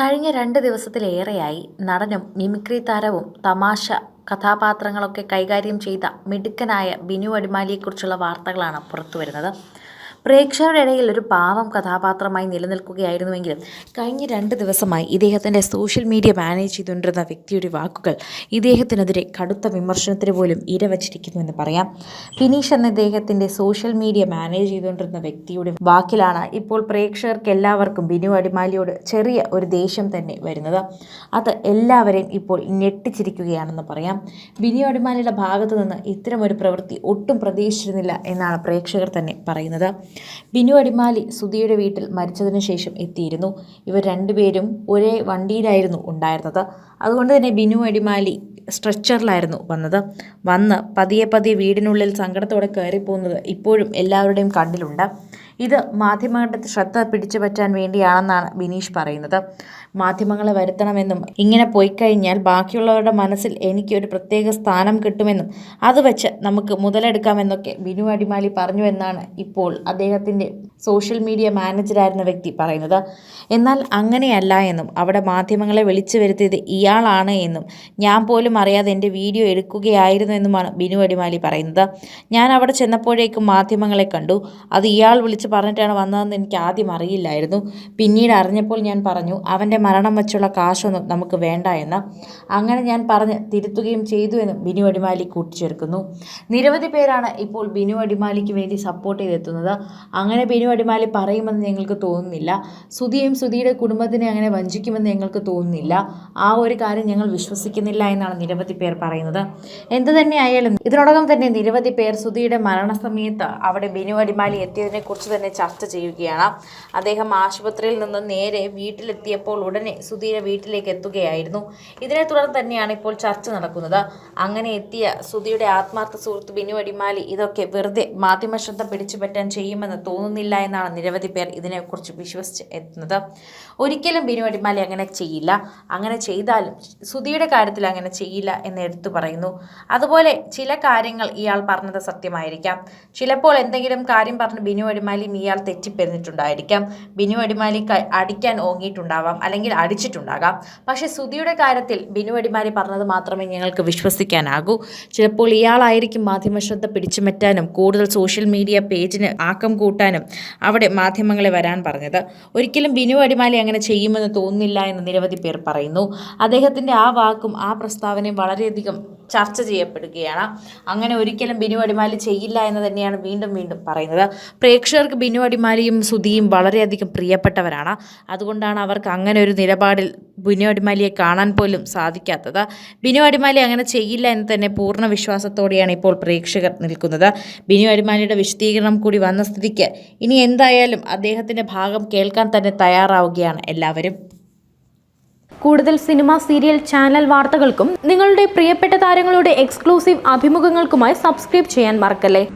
കഴിഞ്ഞ രണ്ട് ദിവസത്തിലേറെയായി നടനും മിമിക്രി താരവും തമാശ കഥാപാത്രങ്ങളൊക്കെ കൈകാര്യം ചെയ്ത മിടുക്കനായ ബിനു അടിമാലിയെക്കുറിച്ചുള്ള വാർത്തകളാണ് പുറത്തുവരുന്നത്. പ്രേക്ഷകരുടെ ഇടയിൽ ഒരു പാവം കഥാപാത്രമായി നിലനിൽക്കുകയായിരുന്നുവെങ്കിലും കഴിഞ്ഞ രണ്ട് ദിവസമായി ഇദ്ദേഹത്തിന്റെ സോഷ്യൽ മീഡിയ മാനേജ് ചെയ്തുകൊണ്ടിരുന്ന വ്യക്തിയുടെ വാക്കുകൾ ഇദ്ദേഹത്തിനെതിരെ കടുത്ത വിമർശനത്തിന് പോലും ഇരവച്ചിരിക്കുന്നുവെന്ന് പറയാം. ഫിനീഷ് എന്ന ഇദ്ദേഹത്തിന്റെ സോഷ്യൽ മീഡിയ മാനേജ് ചെയ്തുകൊണ്ടിരുന്ന വ്യക്തിയുടെ വാക്കിലാണ് ഇപ്പോൾ പ്രേക്ഷകർക്ക് എല്ലാവർക്കും ബിനു അടിമാലിയോട് ചെറിയ ഒരു ദേഷ്യം തന്നെ വരുന്നത്. അത് എല്ലാവരെയും ഇപ്പോൾ ഞെട്ടിച്ചിരിക്കുകയാണെന്ന് പറയാം. ബിനു അടിമാലിയുടെ ഭാഗത്തു നിന്ന് ഇത്തരമൊരു പ്രവൃത്തി ഒട്ടും പ്രതീക്ഷിച്ചിരുന്നില്ല എന്നാണ് പ്രേക്ഷകർ തന്നെ പറയുന്നത്. ബിനു അടിമാലി സുധിയുടെ വീട്ടിൽ മരിച്ചതിന് ശേഷം എത്തിയിരുന്നു. ഇവർ രണ്ടുപേരും ഒരേ വണ്ടിയിലായിരുന്നു ഉണ്ടായിരുന്നത്. അതുകൊണ്ട് തന്നെ ബിനു അടിമാലി സ്ട്രെച്ചറിലായിരുന്നു വന്നത്. വന്ന് പതിയെ പതിയെ വീടിനുള്ളിൽ സങ്കടത്തോടെ കയറിപ്പോകുന്നത് ഇപ്പോഴും എല്ലാവരുടെയും കണ്ണിലുണ്ട്. ഇത് മാധ്യമങ്ങളുടെ ശ്രദ്ധ പിടിച്ചു പറ്റാൻ വേണ്ടിയാണെന്നാണ് ബിനീഷ് പറയുന്നത്. മാധ്യമങ്ങളെ വരുത്തണമെന്നും ഇങ്ങനെ പോയി കഴിഞ്ഞാൽ ബാക്കിയുള്ളവരുടെ മനസ്സിൽ എനിക്ക് ഒരു പ്രത്യേക സ്ഥാനം കിട്ടുമെന്നും അത് വെച്ച് നമുക്ക് മുതലെടുക്കാമെന്നൊക്കെ ബിനു അടിമാലി പറഞ്ഞു എന്നാണ് ഇപ്പോൾ അദ്ദേഹത്തിന്റെ സോഷ്യൽ മീഡിയ മാനേജറായിരുന്ന വ്യക്തി പറയുന്നത്. എന്നാൽ അങ്ങനെയല്ല എന്നും അവിടെ മാധ്യമങ്ങളെ വിളിച്ചു വരുത്തിയത് ഇയാളാണ് എന്നും ഞാൻ പോലും അറിയാതെ എന്റെ വീഡിയോ എടുക്കുകയായിരുന്നു എന്നുമാണ് ബിനു അടിമാലി പറയുന്നത്. ഞാൻ അവിടെ ചെന്നപ്പോഴേക്കും മാധ്യമങ്ങളെ കണ്ടു. അത് ഇയാൾ വിളിച്ച് പറഞ്ഞിട്ടാണ് വന്നതെന്ന് എനിക്ക് ആദ്യം അറിയില്ലായിരുന്നു. പിന്നീട് അറിഞ്ഞപ്പോൾ ഞാൻ പറഞ്ഞു അവന്റെ മരണം വെച്ചുള്ള കാശൊന്നും നമുക്ക് വേണ്ട എന്ന്. അങ്ങനെ ഞാൻ പറഞ്ഞ് തിരുത്തുകയും ചെയ്തു എന്ന് ബിനു അടിമാലി കൂട്ടിച്ചേർക്കുന്നു. നിരവധി പേരാണ് ഇപ്പോൾ ബിനു അടിമാലിക്ക് വേണ്ടി സപ്പോർട്ട് ചെയ്തെത്തുന്നത്. അങ്ങനെ ബിനു അടിമാലി പറയുമെന്ന് ഞങ്ങൾക്ക് തോന്നുന്നില്ല. സുധിയും സുധിയുടെ കുടുംബത്തിനെ അങ്ങനെ വഞ്ചിക്കുമെന്ന് ഞങ്ങൾക്ക് തോന്നുന്നില്ല. ആ ഒരു കാര്യം ഞങ്ങൾ വിശ്വസിക്കുന്നില്ല എന്നാണ് നിരവധി പേർ പറയുന്നത്. എന്തു തന്നെ ആയാലും ഇതിനോടകം തന്നെ നിരവധി പേർ സുധിയുടെ മരണസമയത്ത് അവിടെ ബിനു അടിമാലി എത്തിയതിനെ കുറിച്ച് തന്നെ ചർച്ച ചെയ്യുകയാണ്. അദ്ദേഹം ആശുപത്രിയിൽ നിന്ന് നേരെ വീട്ടിലെത്തിയപ്പോൾ ഉടനെ സുധീര വീട്ടിലേക്ക് എത്തുകയായിരുന്നു. ഇതിനെ തുടർന്ന് തന്നെയാണ് ഇപ്പോൾ ചർച്ച നടക്കുന്നത്. അങ്ങനെ എത്തിയ സുധിയുടെ ആത്മാർത്ഥ സുഹൃത്ത് ബിനു അടിമാലി ഇതൊക്കെ വെറുതെ മാധ്യമ ശ്രദ്ധ പിടിച്ചു പറ്റാൻ ചെയ്യുമെന്ന് തോന്നുന്നില്ല എന്നാണ് നിരവധി പേർ ഇതിനെക്കുറിച്ച് വിശ്വസിച്ച് എത്തുന്നത്. ഒരിക്കലും ബിനു അടിമാലി അങ്ങനെ ചെയ്യില്ല. അങ്ങനെ ചെയ്താലും സുധിയുടെ കാര്യത്തിൽ അങ്ങനെ ചെയ്യില്ല എന്ന് എടുത്തു പറയുന്നു. അതുപോലെ ചില കാര്യങ്ങൾ ഇയാൾ പറഞ്ഞത് സത്യമായിരിക്കാം. ചിലപ്പോൾ എന്തെങ്കിലും കാര്യം പറഞ്ഞ് ബിനു അടിമാലിയും ഇയാൾ തെറ്റിപ്പെരുന്നിട്ടുണ്ടായിരിക്കാം. ബിനു അടിമാലി അടിക്കാൻ ഓങ്ങിയിട്ടുണ്ടാവാം അല്ലെങ്കിൽ അടിച്ചിട്ടുണ്ടാകാം. പക്ഷേ സുധിയുടെ കാര്യത്തിൽ ബിനു അടിമാലി പറഞ്ഞത് മാത്രമേ ഞങ്ങൾക്ക് വിശ്വസിക്കാനാകൂ. ചിലപ്പോൾ ഇയാളായിരിക്കും മാധ്യമശ്രദ്ധ പിടിച്ചുമറ്റാനും കൂടുതൽ സോഷ്യൽ മീഡിയ പേജിന് ആക്കം കൂട്ടാനും അവിടെ മാധ്യമങ്ങളെ വരാൻ പറഞ്ഞത്. ഒരിക്കലും ബിനു അടിമാലി അങ്ങനെ ചെയ്യുമെന്ന് തോന്നുന്നില്ല എന്ന് നിരവധി പേർ പറയുന്നു. അദ്ദേഹത്തിന്റെ ആ വാക്കും ആ പ്രസ്താവനയും വളരെയധികം ചർച്ച ചെയ്യപ്പെടുകയാണ്. അങ്ങനെ ഒരിക്കലും ബിനു അടിമാലി ചെയ്യില്ല എന്ന് തന്നെയാണ് വീണ്ടും വീണ്ടും പറയുന്നത്. പ്രേക്ഷകർക്ക് ബിനു അടിമാലിയും സുധിയും വളരെയധികം പ്രിയപ്പെട്ടവരാണ്. അതുകൊണ്ടാണ് അവർക്ക് അങ്ങനെ ഒരു നിലപാടിൽ ബിനു അടിമാലിയെ കാണാൻ പോലും സാധിക്കാത്തത്. ബിനു അടിമാലി അങ്ങനെ ചെയ്യില്ല എന്ന് തന്നെ പൂർണ വിശ്വാസത്തോടെയാണ് ഇപ്പോൾ പ്രേക്ഷകർ നിൽക്കുന്നത്. ബിനു അടിമാലിയുടെ വിശദീകരണം കൂടി വന്ന സ്ഥിതിക്ക് ഇനി എന്തായാലും അദ്ദേഹത്തിന്റെ ഭാഗം കേൾക്കാൻ തന്നെ തയ്യാറാവുകയാണ് എല്ലാവരും. കൂടുതൽ സിനിമ സീരിയൽ ചാനൽ വാർത്തകൾക്കും നിങ്ങളുടെ പ്രിയപ്പെട്ട താരങ്ങളുടെ എക്സ്ക്ലൂസീവ് അഭിമുഖങ്ങൾക്കുമായി സബ്സ്ക്രൈബ് ചെയ്യാൻ മറക്കല്ലേ?